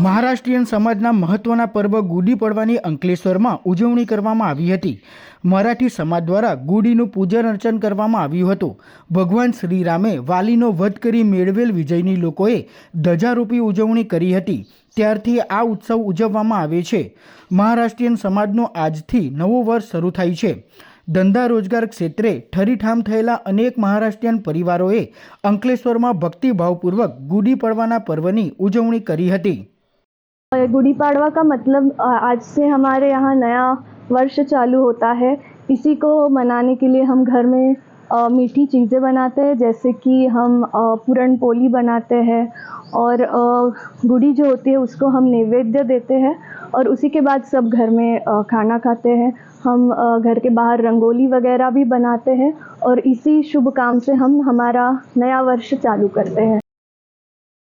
મહારાષ્ટ્રીયન સમાજના મહત્વના પર્વ ગુડી પડવાની અંકલેશ્વરમાં ઉજવણી કરવામાં આવી હતી. મરાઠી સમાજ દ્વારા ગુડીનું પૂજન અર્ચન કરવામાં આવ્યું હતું. ભગવાન શ્રીરામે વાલીનો વધ કરી મેળવેલ વિજયની લોકોએ ધજારૂપી ઉજવણી કરી હતી. ત્યારથી આ ઉત્સવ ઉજવવામાં આવે છે. મહારાષ્ટ્રીયન સમાજનો આજથી નવો વર્ષ શરૂ થાય છે. ધંધા રોજગાર ક્ષેત્રે ઠરીઠામ થયેલા અનેક મહારાષ્ટ્રીયન પરિવારોએ અંકલેશ્વરમાં ભક્તિભાવપૂર્વક ગુડી પડવાના પર્વની ઉજવણી કરી હતી. गुड़ी पाड़वा का मतलब आज से हमारे यहाँ नया वर्ष चालू होता है। इसी को मनाने के लिए हम घर में मीठी चीज़ें बनाते हैं, जैसे कि हम पूरन पोली बनाते हैं और गुड़ी जो होती है उसको हम नैवेद्य देते हैं और उसी के बाद सब घर में खाना खाते हैं। हम घर के बाहर रंगोली वगैरह भी बनाते हैं और इसी शुभ काम से हम हमारा नया वर्ष चालू करते हैं।